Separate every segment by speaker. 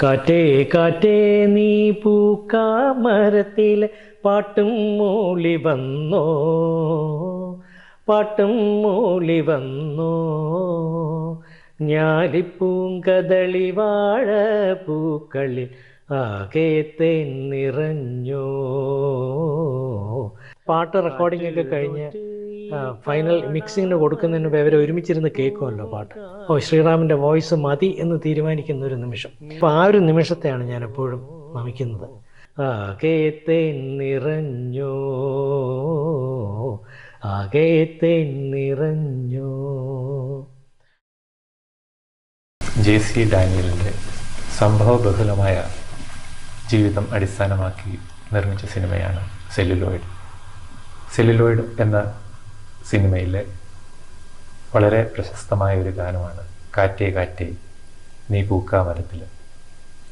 Speaker 1: കാറ്റേ കാറ്റേ നീ പൂക്കാമരത്തിലെ പാട്ടും മൂളി വന്നോ? പാട്ടും മൂളി വന്നോ? ഞാലിപ്പൂങ്കദളി വാഴ പൂക്കളിൽ ആകെ തേൻ നിറഞ്ഞോ പാട്ട് റെക്കോർഡിംഗ് ഒക്കെ കഴിഞ്ഞ് ഫൈനൽ മിക്സിങ്ങിന് കൊടുക്കുന്നതിന് മുമ്പ് അവരെ ഒരുമിച്ചിരുന്ന് കേൾക്കുമല്ലോ പാട്ട്. ഓ ശ്രീറാമിന്റെ വോയിസ് മതി എന്ന് തീരുമാനിക്കുന്ന ഒരു നിമിഷം. അപ്പോൾ ആ ഒരു നിമിഷത്തെയാണ് ഞാൻ എപ്പോഴും നമിക്കുന്നത്
Speaker 2: ജെ സി ഡാനിയലിന്റെ സംഭവബഹുലമായ ജീവിതം അടിസ്ഥാനമാക്കി നിർമ്മിച്ച സിനിമയാണ് സെല്ലുലോയിഡ്. സെല്ലുലോയിഡ് എന്ന സിനിമയിലെ വളരെ പ്രശസ്തമായ ഒരു ഗാനമാണ് കാറ്റേ കാറ്റേ നീ പൂക്കാ മരത്തിൽ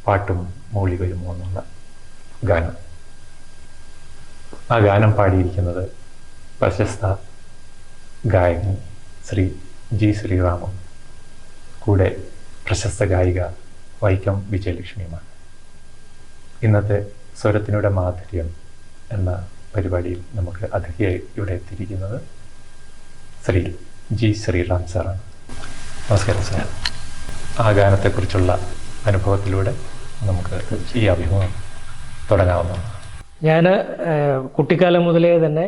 Speaker 2: പാട്ടും മൂളി വരുമോ എന്നുള്ള ഗാനം. ആ ഗാനം പാടിയിരിക്കുന്നത് പ്രശസ്ത ഗായകൻ ശ്രീ ജി ശ്രീറാമും കൂടെ പ്രശസ്ത ഗായിക വൈക്കം വിജയലക്ഷ്മിയുമാണ്. ഇന്നത്തെ സ്വരത്തിനുടെ മാധുര്യം എന്ന പരിപാടിയിൽ നമുക്ക് അതിഥിയായി ഇവിടെ എത്തിയിരിക്കുന്നത് ശ്രീ ജി ശ്രീറാം സാറാണ്. നമസ്കാരം സാർ ആ ഗാനത്തെക്കുറിച്ചുള്ള അനുഭവത്തിലൂടെ നമുക്ക് ഈ അഭിമുഖം തുടങ്ങാവുന്നതാണ്.
Speaker 1: ഞാൻ കുട്ടിക്കാലം മുതലേ തന്നെ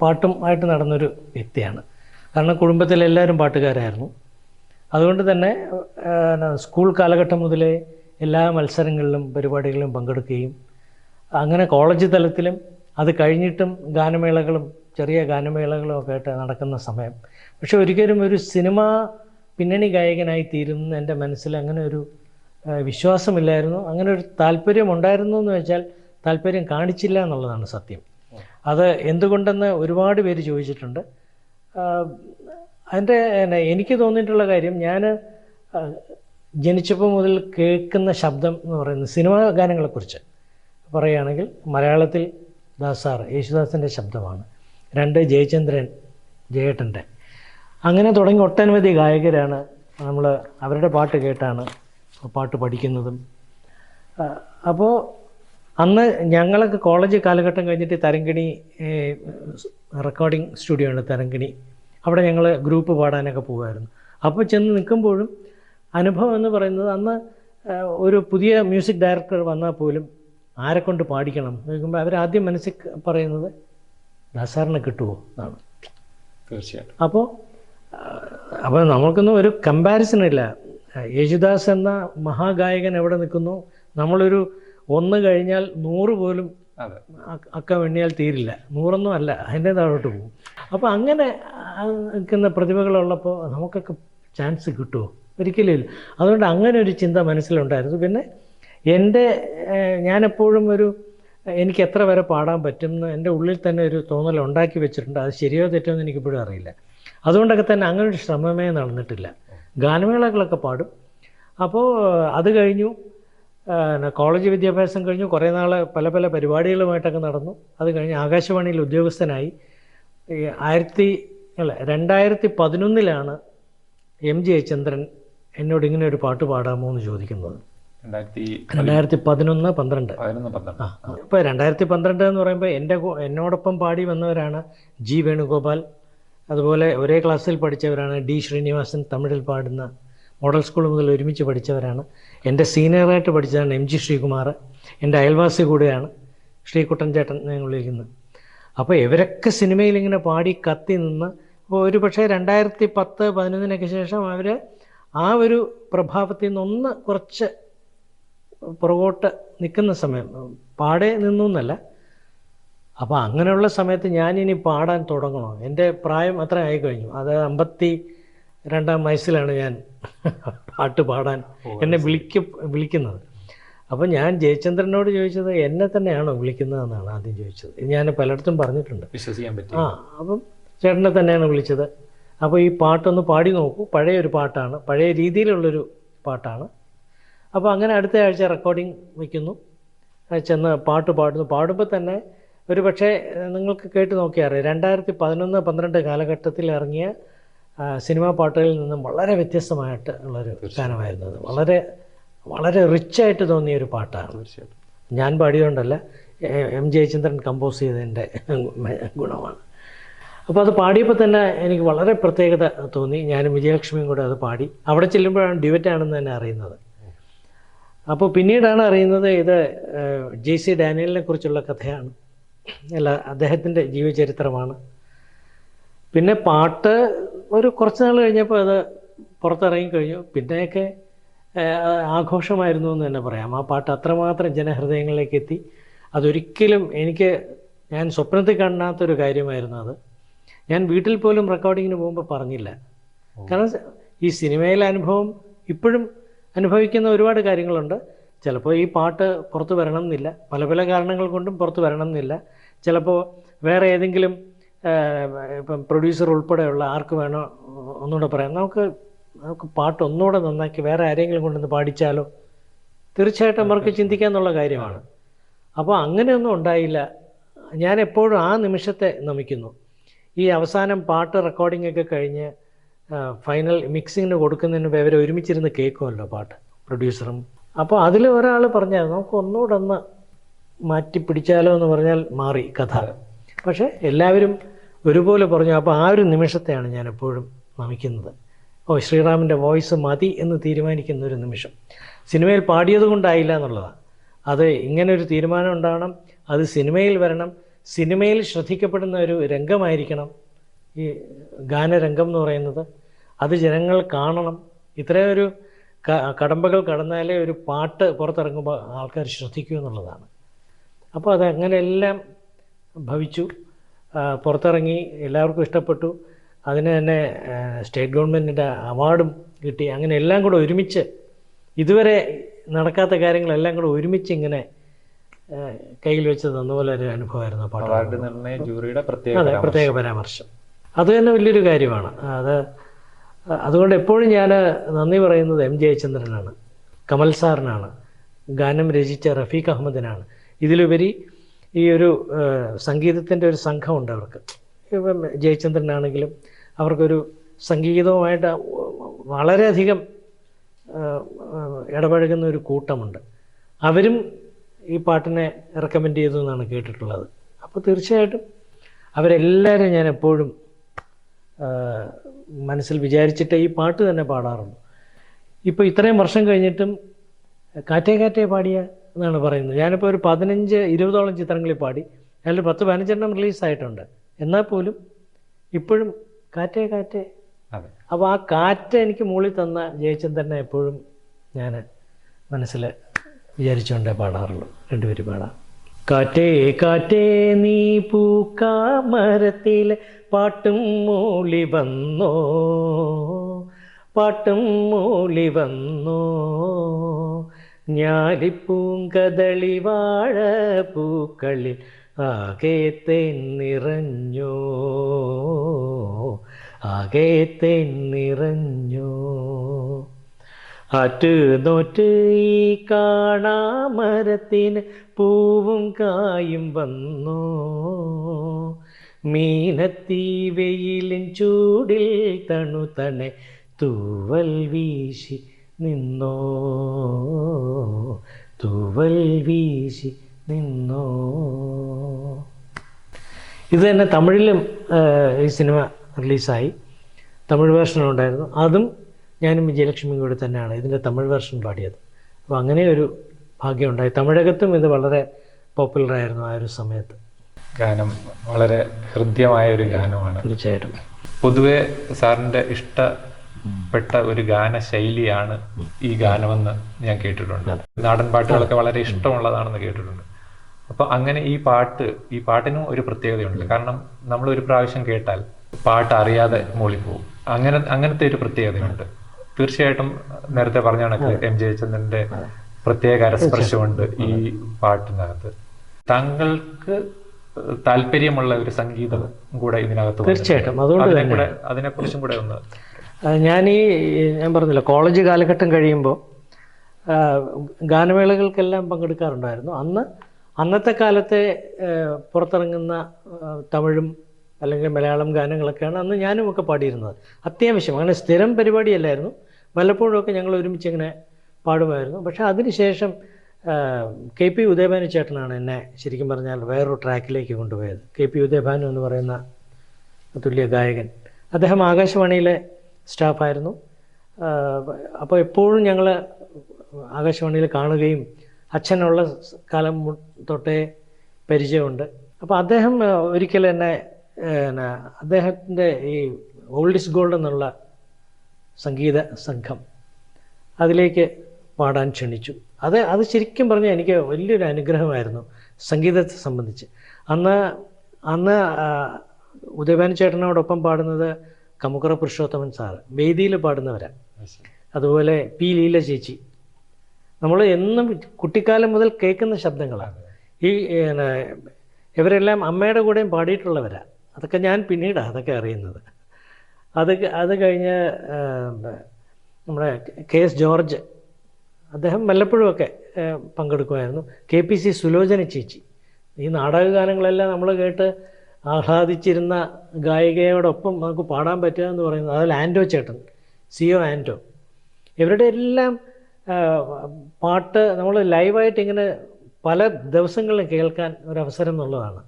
Speaker 1: പാട്ടും ആയിട്ട് നടന്നൊരു വ്യക്തിയാണ്. കാരണം കുടുംബത്തിലെല്ലാവരും പാട്ടുകാരായിരുന്നു. അതുകൊണ്ട് തന്നെ സ്കൂൾ കാലഘട്ടം മുതലേ എല്ലാ മത്സരങ്ങളിലും പരിപാടികളിലും പങ്കെടുക്കുകയും അങ്ങനെ കോളേജ് തലത്തിലും അത് കഴിഞ്ഞിട്ടും ഗാനമേളകളും ചെറിയ ഗാനമേളകളും ഒക്കെ ആയിട്ട് നടക്കുന്ന സമയം. പക്ഷെ ഒരിക്കലും ഒരു സിനിമ പിന്നണി ഗായകനായി തീരുമെന്ന് എന്റെ മനസ്സിൽ അങ്ങനെ ഒരു വിശ്വാസമില്ലായിരുന്നു. അങ്ങനെ ഒരു താല്പര്യം ഉണ്ടായിരുന്നു എന്ന് വെച്ചാൽ താല്പര്യം കാണിച്ചില്ല എന്നുള്ളതാണ് സത്യം. അത് എന്തുകൊണ്ടെന്ന് ഒരുപാട് പേര് ചോദിച്ചിട്ടുണ്ട്. അതിന്റെ എനിക്ക് തോന്നിയിട്ടുള്ള കാര്യം ഞാൻ ജനിച്ചപ്പോൾ മുതൽ കേൾക്കുന്ന ശബ്ദം എന്ന് പറയുന്നത് സിനിമാ ഗാനങ്ങളെക്കുറിച്ച് പറയുകയാണെങ്കിൽ മലയാളത്തിൽ ദാസാർ യേശുദാസിന്റെ ശബ്ദമാണ്. രണ്ട് ജയചന്ദ്രൻ ജയേട്ടന്റെ. അങ്ങനെ തുടങ്ങി ഒട്ടനവധി ഗായകരാണ് നമ്മൾ അവരുടെ പാട്ട് കേട്ടാണ് പാട്ട് പഠിക്കുന്നതും. അപ്പോൾ അന്ന് ഞങ്ങളൊക്കെ കോളേജ് കാലഘട്ടം കഴിഞ്ഞിട്ട് തരങ്കിണി റെക്കോർഡിംഗ് സ്റ്റുഡിയോ ആണ് തരങ്കിണി അവിടെ ഞങ്ങൾ ഗ്രൂപ്പ് പാടാനൊക്കെ പോകുമായിരുന്നു അപ്പോൾ ചെന്ന് നിൽക്കുമ്പോഴും അനുഭവം എന്ന് പറയുന്നത് അന്ന് ഒരു പുതിയ മ്യൂസിക് ഡയറക്ടർ വന്നാൽ പോലും ആരെക്കൊണ്ട് പാടിക്കണം ചോദിക്കുമ്പോൾ അവരാദ്യം മനസ്സിൽ പറയുന്നത് ദാസാറിനെ കിട്ടുമോ എന്നാണ്
Speaker 2: തീർച്ചയായിട്ടും.
Speaker 1: അപ്പോൾ അപ്പോൾ നമ്മൾക്കൊന്നും ഒരു കമ്പാരിസൺ ഇല്ല. യേശുദാസ് എന്ന മഹാഗായകൻ എവിടെ നിൽക്കുന്നു? നമ്മളൊരു ഒന്ന് കഴിഞ്ഞാൽ നൂറ് പോലും അക്ക വെണ്ണിയാൽ തീരില്ല. നൂറൊന്നും അല്ല. അതിന്റെ താഴോട്ട് പോകും. അപ്പോൾ അങ്ങനെ നിൽക്കുന്ന പ്രതിഭകളുള്ളപ്പോൾ നമുക്കൊക്കെ ചാൻസ് കിട്ടുമോ ഒരിക്കലും ഇല്ല. അതുകൊണ്ട് അങ്ങനെ ഒരു ചിന്ത മനസ്സിലുണ്ടായിരുന്നു. പിന്നെ എന്റെ ഞാനെപ്പോഴും ഒരു എനിക്ക് എത്ര വരെ പാടാൻ പറ്റും എന്ന് എന്റെ ഉള്ളിൽ തന്നെ ഒരു തോന്നൽ ഉണ്ടാക്കി വെച്ചിട്ടുണ്ട്. അത് ശരിയോ തെറ്റോ എന്ന് എനിക്കിപ്പോഴും അറിയില്ല. അതുകൊണ്ടൊക്കെ തന്നെ അങ്ങനെ ഒരു ശ്രമമേ നടന്നിട്ടില്ല. ഗാനമേളകളൊക്കെ പാടും. അപ്പോൾ അത് കഴിഞ്ഞു. കോളേജ് വിദ്യാഭ്യാസം കഴിഞ്ഞു. കുറേ നാൾ പല പല പരിപാടികളുമായിട്ടൊക്കെ നടന്നു. അത് കഴിഞ്ഞ് ആകാശവാണിയിൽ ഉദ്യോഗസ്ഥനായി. ആയിരത്തി അല്ല രണ്ടായിരത്തി പതിനൊന്നിലാണ് എം ജി ചന്ദ്രൻ എന്നോട് ഇങ്ങനെ ഒരു പാട്ട് പാടാമോ എന്ന് ചോദിക്കുന്നത്.
Speaker 2: രണ്ടായിരത്തി
Speaker 1: പതിനൊന്ന് പന്ത്രണ്ട്.
Speaker 2: പതിനൊന്ന് പന്ത്രണ്ട്.
Speaker 1: ഇപ്പോൾ രണ്ടായിരത്തി പന്ത്രണ്ട് എന്ന് പറയുമ്പോൾ എന്റെ എന്നോടൊപ്പം പാടി വന്നവരാണ് ജി വേണുഗോപാൽ. അതുപോലെ ഒരേ ക്ലാസ്സിൽ പഠിച്ചവരാണ് ഡി ശ്രീനിവാസൻ. തമിഴിൽ പാടുന്ന മോഡൽ സ്കൂൾ മുതൽ ഒരുമിച്ച് പഠിച്ചവരാണ്. എന്റെ സീനിയറായിട്ട് പഠിച്ചതാണ് എം ജി ശ്രീകുമാർ. എന്റെ അയൽവാസി കൂടെയാണ് ശ്രീകുട്ടൻ ചേട്ടൻ ഞാൻ വിളിക്കുന്നത്. അപ്പോൾ ഇവരൊക്കെ സിനിമയിൽ ഇങ്ങനെ പാടി കത്തി നിന്ന് അപ്പോൾ ഒരു പക്ഷേ രണ്ടായിരത്തി പത്ത് പതിനൊന്നിനൊക്കെ ശേഷം അവർ ആ ഒരു പ്രഭാവത്തിൽ നിന്നൊന്ന് കുറച്ച് പുറകോട്ട് നിൽക്കുന്ന സമയം പാടേ നിന്നു എന്നല്ല. അപ്പോൾ അങ്ങനെയുള്ള സമയത്ത് ഞാനിനി പാടാൻ തുടങ്ങണോ? എന്റെ പ്രായം അത്ര ആയി കഴിഞ്ഞു. അത് അമ്പത്തി രണ്ടാം വയസ്സിലാണ് ഞാൻ പാട്ട് പാടാൻ എന്നെ വിളിക്ക വിളിക്കുന്നത്. അപ്പോൾ ഞാൻ ജയചന്ദ്രനോട് ചോദിച്ചത് എന്നെ തന്നെയാണോ വിളിക്കുന്നതെന്നാണ് ആദ്യം ചോദിച്ചത്. ഞാൻ പലയിടത്തും പറഞ്ഞിട്ടുണ്ട്.
Speaker 2: വിശ്വസിക്കാൻ പറ്റും
Speaker 1: ആ അപ്പം ചേട്ടനെ തന്നെയാണ് വിളിച്ചത്. അപ്പോൾ ഈ പാട്ടൊന്ന് പാടി നോക്കൂ. പഴയ ഒരു പാട്ടാണ്. പഴയ രീതിയിലുള്ളൊരു പാട്ടാണ്. അപ്പോൾ അങ്ങനെ അടുത്ത ആഴ്ച റെക്കോർഡിംഗ് വയ്ക്കുന്നു. ചെന്ന് പാട്ട് പാടുന്നു. പാടുമ്പോൾ തന്നെ ഒരു പക്ഷേ നിങ്ങൾക്ക് കേട്ട് നോക്കിയാൽ അറിയാം. രണ്ടായിരത്തി പതിനൊന്ന് പന്ത്രണ്ട് കാലഘട്ടത്തിൽ ഇറങ്ങിയ സിനിമാ പാട്ടുകളിൽ നിന്നും വളരെ വ്യത്യസ്തമായിട്ട് ഉള്ളൊരു ഗാനമായിരുന്നത് അത്. വളരെ വളരെ റിച്ചായിട്ട് തോന്നിയ ഒരു പാട്ടാണ്.
Speaker 2: തീർച്ചയായിട്ടും.
Speaker 1: ഞാൻ പാടിയതുകൊണ്ടല്ല എ- എം ജയചന്ദ്രൻ കമ്പോസ് ചെയ്തതിന്റെ ഗുണമാണ്. അപ്പോൾ അത് പാടിയപ്പോൾ തന്നെ എനിക്ക് വളരെ പ്രത്യേകത തോന്നി. ഞാനും വിജയലക്ഷ്മിയും കൂടെ അത് പാടി. അവിടെ ചെല്ലുമ്പോഴാണ് ഡ്യുവറ്റ് ആണെന്ന് തന്നെ അറിയുന്നത്. അപ്പോൾ പിന്നീടാണ് അറിയുന്നത് ഇത് ജെ സി ഡാനിയലിനെ കുറിച്ചുള്ള കഥയാണ്. അല്ല അദ്ദേഹത്തിന്റെ ജീവചരിത്രമാണ്. പിന്നെ പാട്ട് ഒരു കുറച്ച് നാൾ കഴിഞ്ഞപ്പോൾ അത് പുറത്തിറങ്ങി കഴിഞ്ഞു. പിന്നെയൊക്കെ ആഘോഷമായിരുന്നു എന്ന് തന്നെ പറയാം. ആ പാട്ട് അത്രമാത്രം ജനഹൃദയങ്ങളിലേക്ക് എത്തി. അതൊരിക്കലും എനിക്ക് ഞാൻ സ്വപ്നത്തിൽ കാണാത്തൊരു കാര്യമായിരുന്നു അത്. ഞാൻ വീട്ടിൽ പോലും റെക്കോർഡിങ്ങിന് പോകുമ്പോൾ പറഞ്ഞില്ല. കാരണം ഈ സിനിമയിലെ അനുഭവം ഇപ്പോഴും അനുഭവിക്കുന്ന ഒരുപാട് കാര്യങ്ങളുണ്ട്. ചിലപ്പോൾ ഈ പാട്ട് പുറത്തു വരണം എന്നില്ല പല പല കാരണങ്ങൾ കൊണ്ടും പുറത്തു വരണം എന്നില്ല ചിലപ്പോൾ വേറെ ഏതെങ്കിലും ഇപ്പം പ്രൊഡ്യൂസർ ഉൾപ്പെടെയുള്ള ആർക്ക് വേണോ ഒന്നുകൂടെ പറയാം. നമുക്ക് നമുക്ക് പാട്ട് ഒന്നുകൂടെ നന്നാക്കി വേറെ ആരെങ്കിലും കൊണ്ടുവന്ന് പാടിച്ചാലോ? തീർച്ചയായിട്ടും അവർക്ക് ചിന്തിക്കാന്നുള്ള കാര്യമാണ്. അപ്പോൾ അങ്ങനെയൊന്നും ഉണ്ടായില്ല. ഞാൻ എപ്പോഴും ആ നിമിഷത്തെ നമിക്കുന്നു. ഈ അവസാനം പാട്ട് റെക്കോർഡിംഗ് ഒക്കെ കഴിഞ്ഞ് ഫൈനൽ മിക്സിങ്ങിന് കൊടുക്കുന്നതിന് മുമ്പ് അവരെ ഒരുമിച്ചിരുന്ന് കേൾക്കുമല്ലോ പാട്ട് പ്രൊഡ്യൂസറും അപ്പോൾ അതിൽ ഒരാൾ പറഞ്ഞാൽ നമുക്ക് ഒന്നുകൂടെ ഒന്ന് മാറ്റി പിടിച്ചാലോ എന്ന് പറഞ്ഞാൽ മാറി കഥ പക്ഷേ എല്ലാവരും ഒരുപോലെ പറഞ്ഞു അപ്പോൾ ആ ഒരു നിമിഷത്തെയാണ് ഞാൻ എപ്പോഴും നമിക്കുന്നത്. ഓ ശ്രീറാമിന്റെ വോയിസ് മതി എന്ന് തീരുമാനിക്കുന്ന ഒരു നിമിഷം. സിനിമയിൽ പാടിയത് കൊണ്ടായില്ല എന്നുള്ളതാണ് അത് ഇങ്ങനെ ഒരു തീരുമാനം ഉണ്ടാവണം അത് സിനിമയിൽ വരണം സിനിമയിൽ ശ്രദ്ധിക്കപ്പെടുന്ന ഒരു രംഗമായിരിക്കണം ഈ ഗാനരംഗം എന്ന് പറയുന്നത്. അത് ജനങ്ങൾ കാണണം. ഇത്രയും ഒരു കടമ്പകൾ കടന്നാലേ ഒരു പാട്ട് പുറത്തിറങ്ങുമ്പോൾ ആൾക്കാർ ശ്രദ്ധിക്കൂ എന്നുള്ളതാണ്. അപ്പോൾ അതങ്ങനെയെല്ലാം ഭവിച്ചു. പുറത്തിറങ്ങി എല്ലാവർക്കും ഇഷ്ടപ്പെട്ടു. അതിന് തന്നെ സ്റ്റേറ്റ് ഗവൺമെന്റിന്റെ അവാർഡും കിട്ടി. അങ്ങനെ എല്ലാം കൂടെ ഒരുമിച്ച് ഇതുവരെ നടക്കാത്ത കാര്യങ്ങളെല്ലാം കൂടെ ഒരുമിച്ച് ഇങ്ങനെ കയ്യിൽ വെച്ച് തന്ന പോലെ ഒരു അനുഭവമായിരുന്നു പാട്ട്
Speaker 2: അവാർഡ് നിർണയ ജൂറിയുടെ പ്രത്യേക
Speaker 1: അതെ. പ്രത്യേക പരാമർശം. അത് തന്നെ വലിയൊരു കാര്യമാണ്. അത് അതുകൊണ്ട് എപ്പോഴും ഞാൻ നന്ദി പറയുന്നത് എം ജയചന്ദ്രനാണ് കമൽ സാറിനാണ് ഗാനം രചിച്ച റഫീഖ് അഹമ്മദിനാണ്. ഇതിലുപരി ഈ ഒരു സംഗീതത്തിന്റെ ഒരു സംഘമുണ്ട് അവർക്ക്. ഇപ്പം ജയചന്ദ്രനാണെങ്കിലും അവർക്കൊരു സംഗീതവുമായിട്ട് വളരെയധികം ഇടപഴകുന്ന ഒരു കൂട്ടമുണ്ട്. അവരും ഈ പാട്ടിനെ റെക്കമെൻഡ് ചെയ്തു എന്നാണ് കേട്ടിട്ടുള്ളത്. അപ്പോൾ തീർച്ചയായിട്ടും അവരെല്ലാവരും ഞാൻ എപ്പോഴും മനസ്സിൽ വിചാരിച്ചിട്ട് ഈ പാട്ട് തന്നെ പാടാറുണ്ട് ഇപ്പോൾ ഇത്രയും വർഷം കഴിഞ്ഞിട്ടും കാറ്റേ കാറ്റേ പാടിയ എന്നാണ് പറയുന്നത്. ഞാനിപ്പോൾ ഒരു പതിനഞ്ച് ഇരുപതോളം ചിത്രങ്ങളിൽ പാടി. അതിൽ പത്ത് പതിനഞ്ചെണ്ണം റിലീസായിട്ടുണ്ട് എന്നാൽ പോലും ഇപ്പോഴും കാറ്റേ കാറ്റേ.
Speaker 2: അതെ.
Speaker 1: അപ്പോൾ ആ കാറ്റ് എനിക്ക് മൂളി തന്ന ജയചന്ദ്രനെ എപ്പോഴും ഞാൻ മനസ്സിൽ വിചാരിച്ചുകൊണ്ടേ പാടാറുള്ളൂ. രണ്ടുപേരും പാടാം. കാറ്റേ കാറ്റേ നീ പൂക്കാമരത്തിൽ പാട്ടും മൂളി വന്നോ? പാട്ടും മൂളി വന്നോ? ഞാലിപ്പൂങ്കദളി വാഴ പൂക്കളിൽ ആകെ തെന്നിറഞ്ഞോ? നിറഞ്ഞോ ആകെ തേൻ ആറ്റ് നോറ്റ് ഈ കാണാമരത്തിന് പൂവും കായും വന്നു. മീനത്തി ചൂടിൽ തണു തണെ തൂവൽ വീശി നിന്നോ. തൂവൽ വീശി നിന്നോ. ഇത് തന്നെ തമിഴിലും ഈ സിനിമ റിലീസായി. തമിഴ് വേർഷൻ ഉണ്ടായിരുന്നു അതും ഞാനും വിജയലക്ഷ്മിയും കൂടി തന്നെയാണ് ഇതിന്റെ തമിഴ് വേർഷൻ പാടിയത്. അപ്പോൾ അങ്ങനെ ഒരു ഭാഗ്യമുണ്ടായി തമിഴകത്തും ഇത് വളരെ പോപ്പുലറായിരുന്നു ആ ഒരു സമയത്ത്.
Speaker 2: ഗാനം വളരെ ഹൃദ്യമായ ഒരു ഗാനമാണ്.
Speaker 1: തീർച്ചയായിട്ടും.
Speaker 2: പൊതുവെ സാറിന്റെ ഇഷ്ടപ്പെട്ട ഒരു ഗാന ശൈലിയാണ് ഈ ഗാനമെന്ന് ഞാൻ കേട്ടിട്ടുണ്ട്. നാടൻ പാട്ടുകളൊക്കെ വളരെ ഇഷ്ടമുള്ളതാണെന്ന് കേട്ടിട്ടുണ്ട്. അപ്പൊ അങ്ങനെ ഈ പാട്ട് ഈ പാട്ടിനും ഒരു പ്രത്യേകതയുണ്ട്. കാരണം നമ്മൾ ഒരു പ്രാവശ്യം കേട്ടാൽ പാട്ട് അറിയാതെ മൂളിപ്പോവും. അങ്ങനെ അങ്ങനത്തെ ഒരു പ്രത്യേകതയുണ്ട്. തീർച്ചയായിട്ടും നേരത്തെ പറഞ്ഞ കണക്ക് എം ജയചന്ദ്രന്റെ പ്രത്യേക അരസ്പർശമുണ്ട് ഈ പാട്ടിനകത്ത്. താങ്കൾക്ക് താല്പര്യമുള്ള ഒരു സംഗീതം കൂടെ ഇതിനകത്ത്.
Speaker 1: തീർച്ചയായിട്ടും. അതുകൊണ്ട്
Speaker 2: അതിനെ
Speaker 1: തന്നെ.
Speaker 2: കൂടെ അതിനെക്കുറിച്ചും കൂടെ ഒന്ന്
Speaker 1: ഞാൻ ഈ ഞാൻ പറഞ്ഞില്ല കോളേജ് കാലഘട്ടം കഴിയുമ്പോൾ ഗാനമേളകൾക്കെല്ലാം പങ്കെടുക്കാറുണ്ടായിരുന്നു. അന്ന് അന്നത്തെ കാലത്തെ പുറത്തിറങ്ങുന്ന തമിഴും അല്ലെങ്കിൽ മലയാളം ഗാനങ്ങളൊക്കെയാണ് അന്ന് ഞാനും ഒക്കെ പാടിയിരുന്നത്. അത്യാവശ്യം. അങ്ങനെ സ്ഥിരം പരിപാടിയല്ലായിരുന്നു. വല്ലപ്പോഴും ഒക്കെ ഞങ്ങൾ ഒരുമിച്ച് ഇങ്ങനെ പാടുമായിരുന്നു. പക്ഷേ അതിനുശേഷം കെ പി ഉദയഭാനു ചേട്ടനാണ് എന്നെ ശരിക്കും പറഞ്ഞാൽ വേറൊരു ട്രാക്കിലേക്ക് കൊണ്ടുപോയത്. കെ പി ഉദയഭാനു എന്ന് പറയുന്ന തുല്യ ഗായകൻ. അദ്ദേഹം ആകാശവാണിയിലെ സ്റ്റാഫായിരുന്നു. അപ്പോൾ എപ്പോഴും ഞങ്ങൾ ആകാശവാണിയിൽ കാണുകയും അച്ഛനുള്ള കാലം തൊട്ടേ പരിചയമുണ്ട്. അപ്പോൾ അദ്ദേഹം ഒരിക്കലും എന്നെ അദ്ദേഹത്തിന്റെ ഈ ഓൾഡ് ഇസ് ഗോൾഡ് എന്നുള്ള സംഗീത സംഘം. അതിലേക്ക് പാടാൻ ക്ഷണിച്ചു. അത് അത് ശരിക്കും പറഞ്ഞാൽ എനിക്ക് വലിയൊരു അനുഗ്രഹമായിരുന്നു സംഗീതത്തെ സംബന്ധിച്ച്. അന്ന് അന്ന് ഉദയഭാനു ചേട്ടനോടൊപ്പം പാടുന്നത് കമുക്കറ പുരുഷോത്തമൻ സാറ് വേദിയിൽ പാടുന്നവരാണ് അതുപോലെ പി ലീല ചേച്ചി. നമ്മൾ എന്നും കുട്ടിക്കാലം മുതൽ കേൾക്കുന്ന ശബ്ദങ്ങളാണ്. ഈ ഇവരെല്ലാം അമ്മയുടെ കൂടെയും പാടിയിട്ടുള്ളവരാണ് അതൊക്കെ ഞാൻ പിന്നീടാണ് അതൊക്കെ അറിയുന്നത്. അത് അത് കഴിഞ്ഞ് നമ്മുടെ കെ എസ് ജോർജ് അദ്ദേഹം വല്ലപ്പോഴുമൊക്കെ പങ്കെടുക്കുമായിരുന്നു. കെ പി സി സുലോചന ചേച്ചി. ഈ നാടകഗാനങ്ങളെല്ലാം നമ്മൾ കേട്ട് ആഹ്ലാദിച്ചിരുന്ന ഗായികയോടൊപ്പം നമുക്ക് പാടാൻ പറ്റുക എന്ന് പറയുന്നത് അതിൽ ആന്റോ ചേട്ടൻ സി ഒ ആന്റോ ഇവരുടെ എല്ലാം പാട്ട് നമ്മൾ ലൈവായിട്ട് ഇങ്ങനെ പല ദിവസങ്ങളിലും കേൾക്കാൻ ഒരവസരം എന്നുള്ളതാണ്.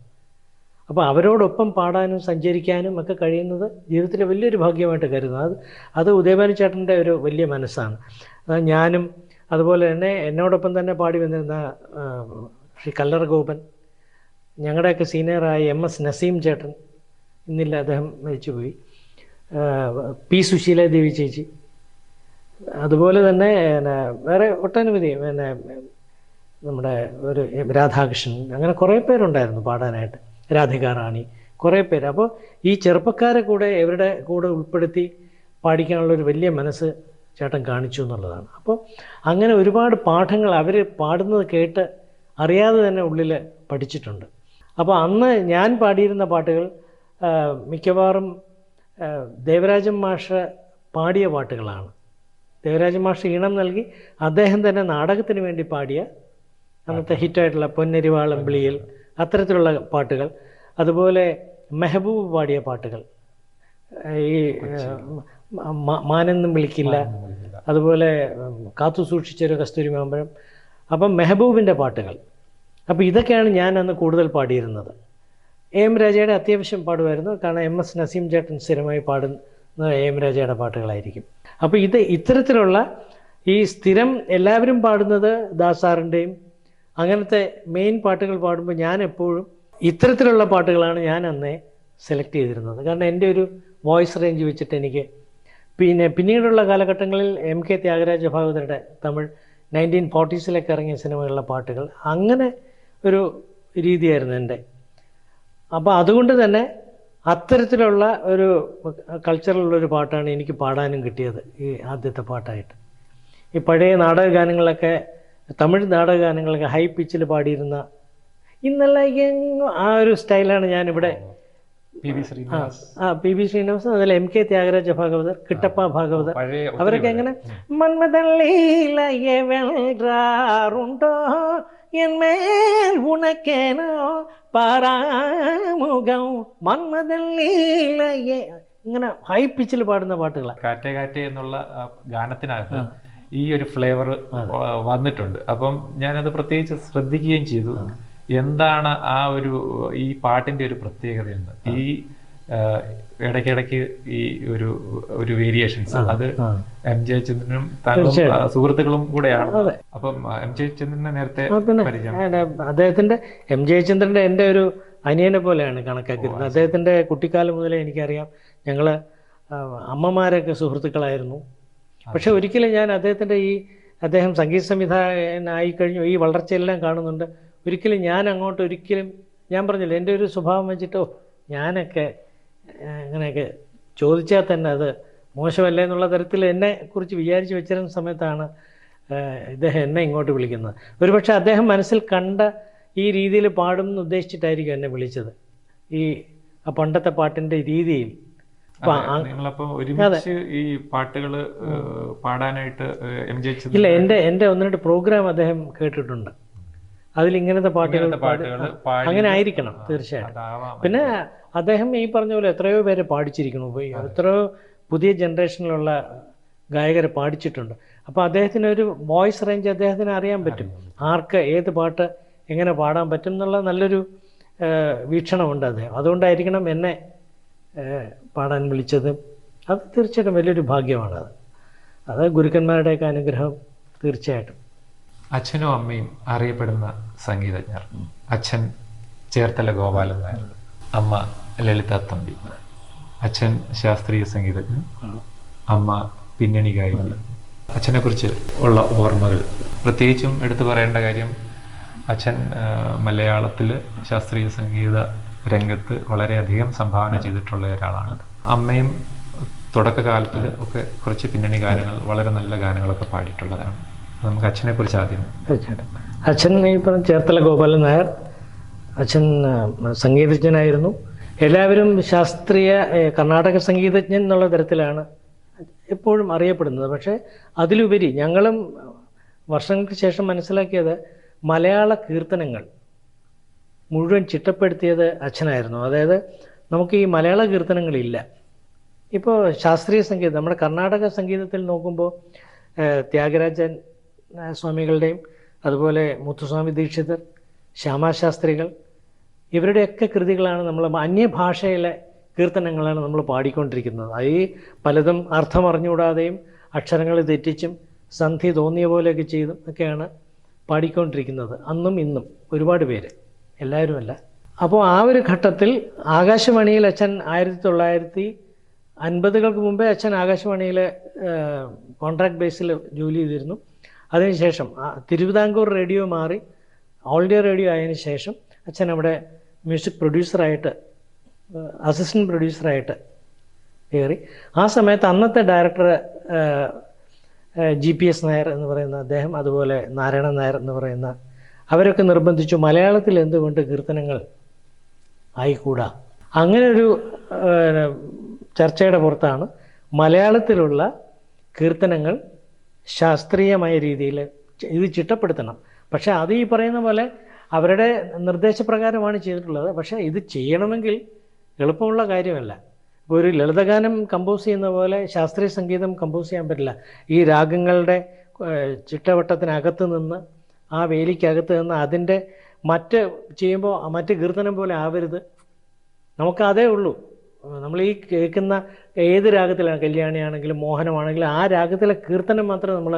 Speaker 1: അപ്പോൾ അവരോടൊപ്പം പാടാനും സഞ്ചരിക്കാനും ഒക്കെ കഴിയുന്നത് ജീവിതത്തിലെ വലിയൊരു ഭാഗ്യമായിട്ട് കരുതുന്നത് അത് അത് ഉദയഭാനു ചേട്ടന്റെ ഒരു വലിയ മനസ്സാണ്. ഞാനും അതുപോലെ തന്നെ എന്നോടൊപ്പം തന്നെ പാടി വന്നിരുന്ന ശ്രീ കല്ലറ ഗോപൻ ഞങ്ങളുടെയൊക്കെ സീനിയറായ എം എസ് നസീം ചേട്ടൻ ഇന്നില്ല അദ്ദേഹം മരിച്ചുപോയി. പി സുശീല ദേവി ചേച്ചി അതുപോലെ തന്നെ പിന്നെ വേറെ ഒട്ടനവധി പിന്നെ നമ്മുടെ ഒരു രാധാകൃഷ്ണൻ അങ്ങനെ കുറേ പേരുണ്ടായിരുന്നു പാടാനായിട്ട്. രാധിക റാണി. കുറേ പേര്. അപ്പോൾ ഈ ചെറുപ്പക്കാരെ കൂടെ ഇവരുടെ കൂടെ ഉൾപ്പെടുത്തി പാടിക്കാനുള്ളൊരു വലിയ മനസ്സ് ചേട്ടൻ കാണിച്ചു എന്നുള്ളതാണ്. അപ്പോൾ അങ്ങനെ ഒരുപാട് പാഠങ്ങൾ അവർ പാടുന്നത് കേട്ട് അറിയാതെ തന്നെ ഉള്ളിൽ പഠിച്ചിട്ടുണ്ട്. അപ്പോൾ അന്ന് ഞാൻ പാടിയിരുന്ന പാട്ടുകൾ മിക്കവാറും ദേവരാജൻ മാഷ് പാടിയ പാട്ടുകളാണ്. ദേവരാജൻ മാഷ് ഈണം നൽകി അദ്ദേഹം തന്നെ നാടകത്തിന് വേണ്ടി പാടിയ അന്നത്തെ ഹിറ്റായിട്ടുള്ള പൊന്നരിവാളമ്പിളിയിൽ അത്തരത്തിലുള്ള പാട്ടുകൾ. അതുപോലെ മെഹബൂബ് പാടിയ പാട്ടുകൾ. ഈ മാനെന്നും വിളിക്കില്ല. അതുപോലെ കാത്തു സൂക്ഷിച്ചൊരു കസ്തൂരി മാമ്പഴം അപ്പം മെഹബൂബിന്റെ പാട്ടുകൾ. അപ്പോൾ ഇതൊക്കെയാണ് ഞാൻ അന്ന് കൂടുതൽ പാടിയിരുന്നത്. എ എം രാജയുടെ അത്യാവശ്യം പാടുമായിരുന്നു. കാരണം എം എസ് നസീം ചേട്ടൻ സ്ഥിരമായി പാടുന്ന എ എം രാജയുടെ പാട്ടുകളായിരിക്കും. അപ്പോൾ ഇത് ഇത്തരത്തിലുള്ള ഈ സ്ഥിരം എല്ലാവരും പാടുന്നത് ദാസാറിന്റെയും അങ്ങനത്തെ മെയിൻ പാട്ടുകൾ പാടുമ്പോൾ ഞാൻ എപ്പോഴും ഇത്തരത്തിലുള്ള പാട്ടുകളാണ് ഞാൻ അന്നേ സെലക്ട് ചെയ്തിരുന്നത്. കാരണം എന്റെ ഒരു വോയിസ് റേഞ്ച് വെച്ചിട്ട് എനിക്ക് പിന്നെ പിന്നീടുള്ള കാലഘട്ടങ്ങളിൽ എം കെ ത്യാഗരാജ ഭാഗവതരുടെ തമിഴ് നയന്റീൻ ഫോർട്ടീസിലൊക്കെ ഇറങ്ങിയ സിനിമകളിലെ പാട്ടുകൾ അങ്ങനെ ഒരു രീതിയായിരുന്നു എന്റെ. അപ്പോൾ അതുകൊണ്ട് തന്നെ അത്തരത്തിലുള്ള ഒരു കൾച്ചറിലുള്ളൊരു പാട്ടാണ് എനിക്ക് പാടാനും കിട്ടിയത് ഈ ആദ്യത്തെ പാട്ടായിട്ട്. ഈ പഴയ നാടകഗാനങ്ങളൊക്കെ തമിഴ് നാടകഗാനങ്ങളൊക്കെ ഹൈ പിച്ചിൽ പാടിയിരുന്ന ഇന്നല്ല ആ ഒരു സ്റ്റൈലാണ് ഞാനിവിടെ
Speaker 2: പി ബി ശ്രീനിവാസ്.
Speaker 1: ആ പി ബി ശ്രീനിവാസൻ അതിൽ എം കെ ത്യാഗരാജ ഭാഗവതർ കിട്ടപ്പ ഭാഗവതർ. അവരൊക്കെ എങ്ങനെ? മന്മതല്ലീലയെ വെൽറാറുണ്ടോ എന്മേൽ ഉണക്കേനോ? പാരാമുഖം മന്മതല്ലീലയെ ഇങ്ങനെ ഹൈ പിച്ചിൽ പാടുന്ന പാട്ടുകളാണ്
Speaker 2: കാറ്റേ കാറ്റേ എന്നുള്ള ഗാനത്തിനകത്ത് ഈ ഒരു ഫ്ലേവർ വന്നിട്ടുണ്ട്. അപ്പം ഞാനത് പ്രത്യേകിച്ച് ശ്രദ്ധിക്കുകയും ചെയ്തു. എന്താണ് ആ ഒരു ഈ പാട്ടിന്റെ ഒരു പ്രത്യേകത എന്ന് ഈ ഇടയ്ക്കിടയ്ക്ക് ഈ ഒരു ഒരു വേരിയേഷൻസ് അത് എം ജെ ചന്ദ്രനും സുഹൃത്തുക്കളും കൂടെയാണ്. അപ്പം എം
Speaker 1: ജെ
Speaker 2: ചന്ദ്രനെ
Speaker 1: നേരത്തെ അദ്ദേഹത്തിന്റെ എം ജെ ചന്ദ്രന്റെ എന്റെ ഒരു അനിയനെ പോലെയാണ് കണക്കാക്കിയിരുന്നത് അദ്ദേഹത്തിന്റെ കുട്ടിക്കാലം മുതലേ എനിക്കറിയാം. ഞങ്ങൾ അമ്മമാരൊക്കെ സുഹൃത്തുക്കളായിരുന്നു. പക്ഷെ ഒരിക്കലും ഞാൻ അദ്ദേഹത്തിന്റെ ഈ അദ്ദേഹം സംഗീത സംവിധായകനായി കഴിഞ്ഞു. ഈ വളർച്ചയെല്ലാം കാണുന്നുണ്ട്. ഒരിക്കലും ഞാൻ അങ്ങോട്ട് ഒരിക്കലും ഞാൻ പറഞ്ഞില്ല എന്റെ ഒരു സ്വഭാവം വെച്ചിട്ടോ ഞാനൊക്കെ അങ്ങനെയൊക്കെ ചോദിച്ചാൽ തന്നെ അത് മോശമല്ല എന്നുള്ള തരത്തിൽ എന്നെ കുറിച്ച് വിചാരിച്ച് വെച്ചിരുന്ന സമയത്താണ് ഇദ്ദേഹം എന്നെ ഇങ്ങോട്ട് വിളിക്കുന്നത്. ഒരുപക്ഷെ അദ്ദേഹം മനസ്സിൽ കണ്ട ഈ രീതിയിൽ പാടും എന്ന് ഉദ്ദേശിച്ചിട്ടായിരിക്കും എന്നെ വിളിച്ചത്. ഈ ആ പണ്ടത്തെ പാട്ടിന്റെ രീതിയിൽ.
Speaker 2: നിങ്ങളപ്പോ ഒരുമിച്ച് ഈ പാടാനായിട്ട്
Speaker 1: ഇല്ല എന്റെ എന്റെ ഒന്ന് രണ്ട് പ്രോഗ്രാം അദ്ദേഹം കേട്ടിട്ടുണ്ട്. അതിൽ ഇങ്ങനത്തെ പാട്ടുകൾ
Speaker 2: പാടി
Speaker 1: അങ്ങനെ ആയിരിക്കണം തീർച്ചയായിട്ടും. പിന്നെ അദ്ദേഹം ഈ പറഞ്ഞ പോലെ എത്രയോ പേരെ പാടിച്ചിരിക്കുന്നു. എത്രയോ പുതിയ ജനറേഷനിലുള്ള ഗായകരെ പാടിച്ചിട്ടുണ്ട്. അപ്പോൾ അദ്ദേഹത്തിന് ഒരു വോയിസ് റേഞ്ച് അദ്ദേഹത്തിന് അറിയാൻ പറ്റും. ആർക്ക് ഏത് പാട്ട് എങ്ങനെ പാടാൻ പറ്റും എന്നുള്ള നല്ലൊരു വീക്ഷണമുണ്ട് അദ്ദേഹം. അതുകൊണ്ടായിരിക്കണം എന്നെ പാടാൻ വിളിച്ചത് അത് തീർച്ചയായിട്ടും വലിയൊരു ഭാഗ്യമാണത് അത്. ഗുരുക്കന്മാരുടെയൊക്കെ അനുഗ്രഹം തീർച്ചയായിട്ടും.
Speaker 2: അച്ഛനും അമ്മയും അറിയപ്പെടുന്ന സംഗീതജ്ഞർ. അച്ഛൻ ചേർത്തല ഗോപാലൻ നായർ. അമ്മ ലളിത തമ്പി. അച്ഛൻ ശാസ്ത്രീയ സംഗീതജ്ഞൻ അമ്മ പിന്നണി ഗായിക അച്ഛനെക്കുറിച്ച് ഉള്ള ഓർമ്മകൾ. പ്രത്യേകിച്ചും എടുത്തു പറയേണ്ട കാര്യം അച്ഛൻ മലയാളത്തിൽ ശാസ്ത്രീയ സംഗീത രംഗത്ത് വളരെയധികം സംഭാവന ചെയ്തിട്ടുള്ള ഒരാളാണ്. അമ്മയും തുടക്കകാലത്തിൽ ഒക്കെ കുറച്ച് പിന്നണി ഗാനങ്ങൾ വളരെ നല്ല ഗാനങ്ങളൊക്കെ പാടിയിട്ടുള്ളതാണ്. നമുക്ക് അച്ഛനെ കുറിച്ച് ആദ്യം
Speaker 1: അച്ഛൻ ഈ പറഞ്ഞ ചേർത്തല ഗോപാലൻ നായർ. അച്ഛൻ സംഗീതജ്ഞനായിരുന്നു. എല്ലാവരും ശാസ്ത്രീയ കർണാടക സംഗീതജ്ഞൻ എന്നുള്ള തരത്തിലാണ് എപ്പോഴും അറിയപ്പെടുന്നത്. പക്ഷേ അതിലുപരി ഞങ്ങളും വർഷങ്ങൾക്ക് ശേഷം മനസ്സിലാക്കിയത് മലയാള കീർത്തനങ്ങൾ. മുഴുവൻ ചിട്ടപ്പെടുത്തിയത് അച്ഛനായിരുന്നു. അതായത് നമുക്ക് ഈ മലയാള കീർത്തനങ്ങളില്ല. ഇപ്പോൾ ശാസ്ത്രീയ സംഗീതം നമ്മുടെ കർണാടക സംഗീതത്തിൽ നോക്കുമ്പോൾ ത്യാഗരാജൻ സ്വാമികളുടെയും അതുപോലെ മുത്തുസ്വാമി ദീക്ഷിതർ ശ്യാമാശാസ്ത്രികൾ ഇവരുടെയൊക്കെ കൃതികളാണ് നമ്മൾ അന്യഭാഷയിലെ കീർത്തനങ്ങളാണ് നമ്മൾ പാടിക്കൊണ്ടിരിക്കുന്നത്. അത് പലതും അർത്ഥം അറിഞ്ഞുകൂടാതെയും അക്ഷരങ്ങൾ തെറ്റിച്ചും സന്ധി തോന്നിയ പോലെയൊക്കെ ചെയ്തും ഒക്കെയാണ് പാടിക്കൊണ്ടിരിക്കുന്നത്. അന്നും ഇന്നും ഒരുപാട് പേര്. എല്ലാവരുമല്ല. അപ്പോൾ ആ ഒരു ഘട്ടത്തിൽ ആകാശവാണിയിൽ അച്ഛൻ ആയിരത്തി തൊള്ളായിരത്തി അൻപതുകൾക്ക് മുമ്പേ അച്ഛൻ ആകാശവാണിയിലെ കോൺട്രാക്ട് ബേസിൽ ജോലി ചെയ്തിരുന്നു. അതിനുശേഷം തിരുവിതാംകൂർ റേഡിയോ മാറി ഓൾ ഇന്ത്യ റേഡിയോ ആയതിനു ശേഷം അച്ഛൻ അവിടെ മ്യൂസിക് പ്രൊഡ്യൂസറായിട്ട് അസിസ്റ്റന്റ് പ്രൊഡ്യൂസറായിട്ട് കയറി. ആ സമയത്ത് അന്നത്തെ director G P S Nair എന്ന് പറയുന്ന അദ്ദേഹം അതുപോലെ നാരായണൻ നായർ എന്ന് പറയുന്ന അവരൊക്കെ നിർബന്ധിച്ചു മലയാളത്തിൽ എന്തുകൊണ്ട് കീർത്തനങ്ങൾ ആയിക്കൂടാ? അങ്ങനെ ഒരു ചർച്ചയുടെ പുറത്താണ് മലയാളത്തിലുള്ള കീർത്തനങ്ങൾ ശാസ്ത്രീയമായ രീതിയിൽ ഇത് ചിട്ടപ്പെടുത്തണം. പക്ഷേ അത് ഈ പറയുന്ന പോലെ അവരുടെ നിർദ്ദേശപ്രകാരമാണ് ചെയ്തിട്ടുള്ളത്. പക്ഷേ ഇത് ചെയ്യണമെങ്കിൽ എളുപ്പമുള്ള കാര്യമല്ല. ഇപ്പോൾ ഒരു ലളിതഗാനം കമ്പോസ് ചെയ്യുന്ന പോലെ ശാസ്ത്രീയ സംഗീതം കമ്പോസ് ചെയ്യാൻ പറ്റില്ല. ഈ രാഗങ്ങളുടെ ചിട്ടവട്ടത്തിനകത്ത് നിന്ന് ആ വേലിക്കകത്ത് നിന്ന് അതിന്റെ മറ്റ് ചെയ്യുമ്പോൾ മറ്റ് കീർത്തനം പോലെ ആവരുത്. നമുക്ക് അതേ ഉള്ളൂ. നമ്മൾ ഈ കേൾക്കുന്ന ഏത് രാഗത്തിലാണ് കല്യാണിയാണെങ്കിലും മോഹനമാണെങ്കിലും ആ രാഗത്തിലെ കീർത്തനം മാത്രമേ നമ്മൾ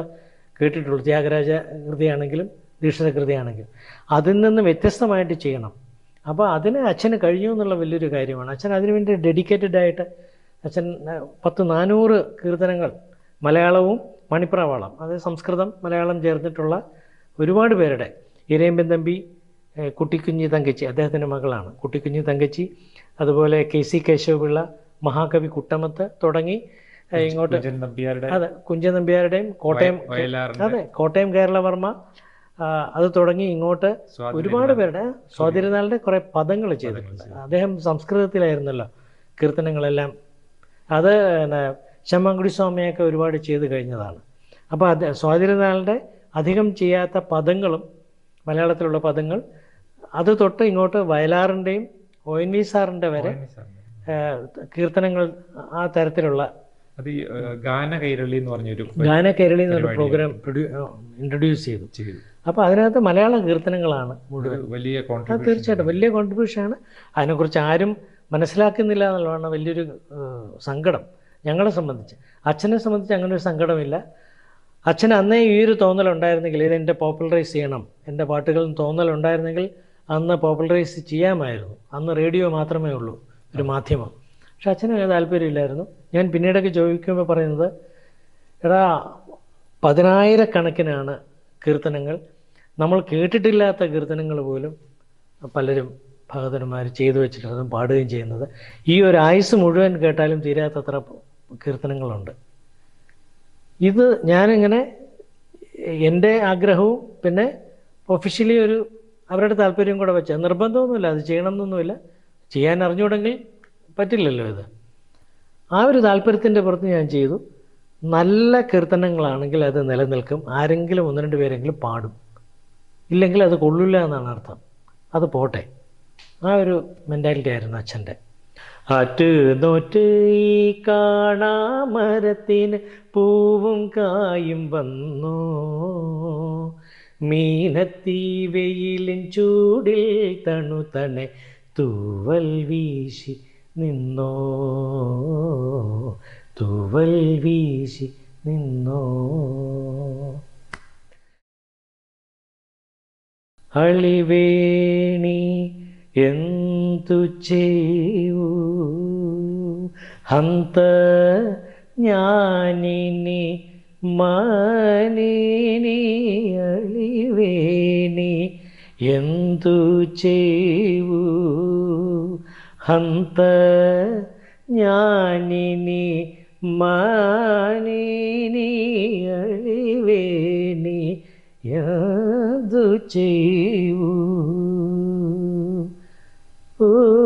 Speaker 1: കേട്ടിട്ടുള്ളൂ. ത്യാഗരാജ കൃതിയാണെങ്കിലും ദീക്ഷിത കൃതിയാണെങ്കിലും. അതിൽ നിന്ന് വ്യത്യസ്തമായിട്ട് ചെയ്യണം. അപ്പോൾ അതിന് അച്ഛന് കഴിഞ്ഞു എന്നുള്ള വലിയൊരു കാര്യമാണ്. അച്ഛൻ അതിനുവേണ്ടി ഡെഡിക്കേറ്റഡ് ആയിട്ട് അച്ഛൻ പത്ത് നാനൂറ് കീർത്തനങ്ങൾ മലയാളവും മണിപ്രവാളം അത് സംസ്കൃതം മലയാളം ചേർന്നിട്ടുള്ള ഒരുപാട് പേരുടെ ഇരയമ്പൻ തമ്പി കുട്ടിക്കുഞ്ഞി തങ്കച്ചി അദ്ദേഹത്തിന്റെ മകളാണ്. കുട്ടിക്കുഞ്ഞി തങ്കച്ചി അതുപോലെ കെ സി കേശവപിള്ള മഹാകവി കുട്ടമത്ത് തുടങ്ങി ഇങ്ങോട്ട് അതെ കുഞ്ചൻ നമ്പ്യാരുടെയും കോട്ടയം അതെ കോട്ടയം കേരളവർമ്മ അത് തുടങ്ങി ഇങ്ങോട്ട് ഒരുപാട് പേരുടെ സ്വാതിരുന്നാളിന്റെ കുറേ പദങ്ങൾ ചെയ്തിട്ടുണ്ട്. അദ്ദേഹം സംസ്കൃതത്തിലായിരുന്നല്ലോ കീർത്തനങ്ങളെല്ലാം. അത് ശമ്മാങ്കുടി സ്വാമിയൊക്കെ ഒരുപാട് ചെയ്ത് കഴിഞ്ഞതാണ്. അപ്പോൾ അത് സ്വാതിരുന്നാളിന്റെ അധികം ചെയ്യാത്ത പദങ്ങളും മലയാളത്തിലുള്ള പദങ്ങൾ അത് തൊട്ട് ഇങ്ങോട്ട് വയലാറിന്റെയും ഒ എൻ വി സാറിന്റെ വരെ കീർത്തനങ്ങൾ ആ തരത്തിലുള്ള
Speaker 2: അത് ഗാന കൈരളി എന്ന് പറഞ്ഞൊരു
Speaker 1: ഗാന കേരളി എന്നൊരു പ്രോഗ്രാം ഇൻട്രൊഡ്യൂസ് ചെയ്തു.
Speaker 2: അപ്പൊ
Speaker 1: അപ്പോൾ അതിനകത്ത് മലയാള കീർത്തനങ്ങളാണ് മുഴുവൻ.
Speaker 2: ഒരു വലിയ കോൺട്രിബ്യൂഷൻ
Speaker 1: ആണ്. വലിയ കോൺട്രിബ്യൂഷനാണ് അതിനെക്കുറിച്ച് ആരും മനസ്സിലാക്കുന്നില്ല എന്നുള്ളതാണ് വലിയൊരു സങ്കടം ഞങ്ങളെ സംബന്ധിച്ച്. അച്ഛനെ സംബന്ധിച്ച് അങ്ങനെ ഒരു സങ്കടമില്ല. അച്ഛന് അന്നേ ഈ ഒരു തോന്നലുണ്ടായിരുന്നെങ്കിൽ ഇതെന്റെ പോപ്പുലറൈസ് ചെയ്യണം. എന്റെ പാട്ടുകളിൽ തോന്നലുണ്ടായിരുന്നെങ്കിൽ അന്ന് പോപ്പുലറൈസ് ചെയ്യാമായിരുന്നു. അന്ന് റേഡിയോ മാത്രമേ ഉള്ളൂ ഒരു മാധ്യമം. പക്ഷെ അച്ഛന് താല്പര്യമില്ലായിരുന്നു. ഞാൻ പിന്നീടൊക്കെ ചോദിക്കുമ്പോൾ പറയുന്നത് എടാ പതിനായിരക്കണക്കിനാണ് കീർത്തനങ്ങൾ. നമ്മൾ കേട്ടിട്ടില്ലാത്ത കീർത്തനങ്ങൾ പോലും പലരും ഭഗതന്മാർ ചെയ്തു വെച്ചിട്ടുള്ളതും പാടുകയും ചെയ്യുന്നത്. ഈ ഒരു ആയുസ് മുഴുവൻ കേട്ടാലും തീരാത്തത്ര കീർത്തനങ്ങളുണ്ട്. ഇത് ഞാനിങ്ങനെ എന്റെ ആഗ്രഹവും പിന്നെ ഒഫീഷ്യലി ഒരു അവരുടെ താല്പര്യം കൂടെ വെച്ച. നിർബന്ധമൊന്നുമില്ല അത് ചെയ്യണം എന്നൊന്നുമില്ല ചെയ്യാൻ അറിഞ്ഞുകൂടെങ്കിൽ പറ്റില്ലല്ലോ ഇത്. ആ ഒരു താല്പര്യത്തിന്റെ പുറത്ത് ഞാൻ ചെയ്തു. നല്ല കീർത്തനങ്ങളാണെങ്കിൽ അത് നിലനിൽക്കും. ആരെങ്കിലും ഒന്ന് രണ്ട് പേരെങ്കിലും പാടും. ഇല്ലെങ്കിൽ അത് കൊള്ളില്ല എന്നാണ് അർത്ഥം. അത് പോട്ടെ. ആ ഒരു മെന്റാലിറ്റി ആയിരുന്നു അച്ഛന്റെ. ആറ്റ് നോറ്റ് ഈ കാണാമരത്തിന് പൂവും കായും വന്നു. മീനത്തീവയിലും ചൂടിൽ തണു തണെ തൂവൽ വീശി നിന്നോ. തൂവൽ വീശി നിന്നോ. അളിവേണി എന്തു ചെയ്യൂ? ഹന്ത ഞാനിനി മാനിനി അളിവേണി എന്തു ചെയ്യൂ? ഹന്ത ഞാനിനി മാനിനി അളിവേണി എന്തു ചെയ്യൂ? ഓ